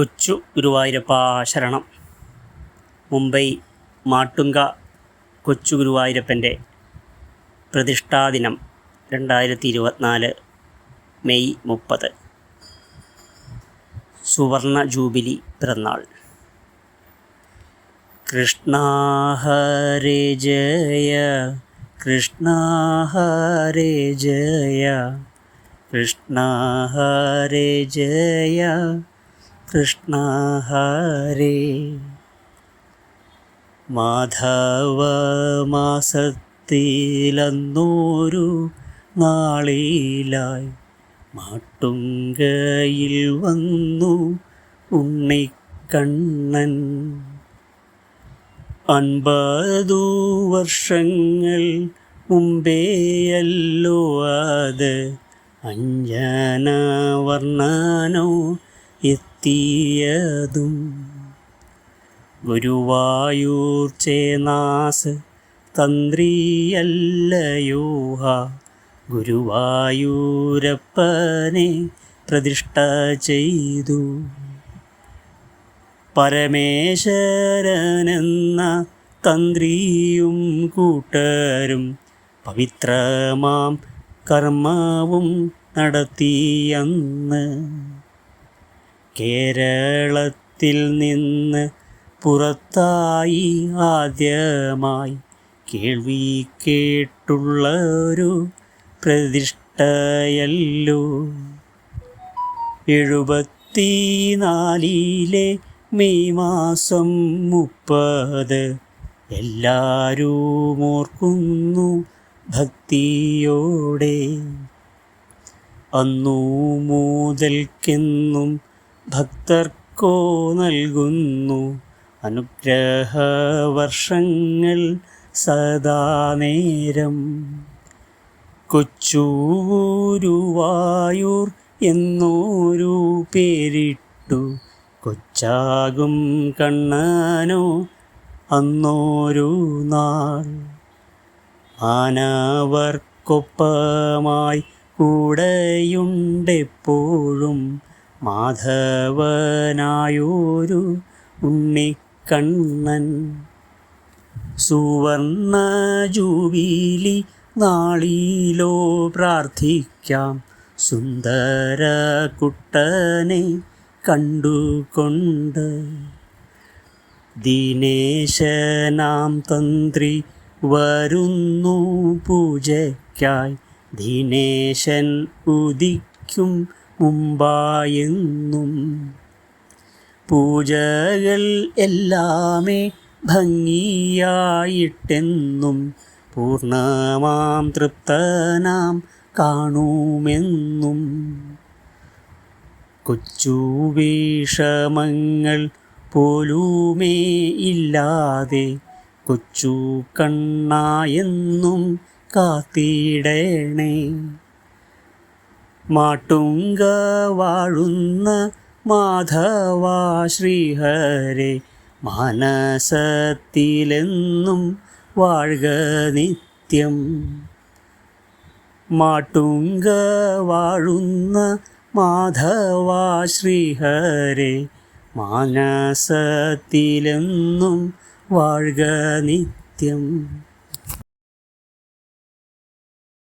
കൊച്ചു ഗുരുവായൂരപ്പ ശരണം. മുംബൈ മാട്ടുങ്ക കൊച്ചു ഗുരുവായൂരപ്പന്റെ പ്രതിഷ്ഠാദിനം രണ്ടായിരത്തി ഇരുപത്തിനാല് മെയ് മുപ്പത്. സുവർണ ജൂബിലി പിറന്നാൾ. കൃഷ്ണ ഹരേ ജയ കൃഷ്ണ ഹരേ ജയ കൃഷ്ണ ഹരേ ജയ. കൃഷ്ണ ഹരേ. മാധവ മാസത്തിലന്നൂരു നാളിലായി മാട്ടുങ്കയിൽ വന്നു ഉണ്ണിക്കണ്ണൻ. അൻപതു വർഷങ്ങൾ മുമ്പേയല്ലോ അത്. അഞ്ജന വർണനോ എത്തിയതും ഗുരുവായൂർ ചേനാസ് തന്ത്രിയല്ലയോഹ ഗുരുവായൂരപ്പനെ പ്രതിഷ്ഠ ചെയ്തു. പരമേശ്വരനെന്ന തന്ത്രിയും കൂട്ടരും പവിത്രമാം കർമ്മവും നടത്തിയന്ന് കേരളത്തിൽ നിന്ന് പുറത്തായി ആദ്യമായി കേൾവി കേട്ടുള്ള ഒരു പ്രതിഷ്ഠയല്ലോ. എഴുപത്തിനാലിലെ മെയ് മാസം മുപ്പത് എല്ലാവരും ഓർക്കുന്നു ഭക്തിയോടെ. അന്നു മുതൽക്കെന്നും ഭക്തർക്കോ നൽകുന്നു. അനുഗ്രഹ വർഷങ്ങൾ സദാ നേരം. കൊച്ചൂരുവായൂർ എന്നൊരു പേരിട്ടു. കൊച്ചാകും കണ്ണനോ അന്നോരു നാൾ. ആനവർക്കൊപ്പമായി കൂടെയുണ്ടെപ്പോഴും മാധവനായൊരു ഉണ്ണിക്കണ്ണൻ. സുവർണ ജൂബിലി നാളിലോ പ്രാർത്ഥിക്കാം. സുന്ദര കുട്ടനെ കണ്ടുകൊണ്ട് ദിനേശനാം തന്ത്രി വരുന്നു പൂജയ്ക്കായി. ദിനേശൻ ഉദിക്കും മുമ്പായെന്നും പൂജകൾ എല്ലാമേ ഭംഗിയായിട്ടെന്നും പൂർണമാം തൃപ്തനാം കാണുമെന്നും കൊച്ചു വിഷമങ്ങൾ പോലുമേ ഇല്ലാതെ കൊച്ചു കണ്ണായെന്നും കാത്തിടണേ. മാട്ടുങ്ക വാഴുന്ന മാധവ ശ്രീഹരെ മാനസത്തിലെന്നും വാഴുക നിത്യം. മാട്ടുങ്ക വാഴുന്ന മാധവ ശ്രീഹരെ മാനസത്തിലെന്നും വാഴുക നിത്യം.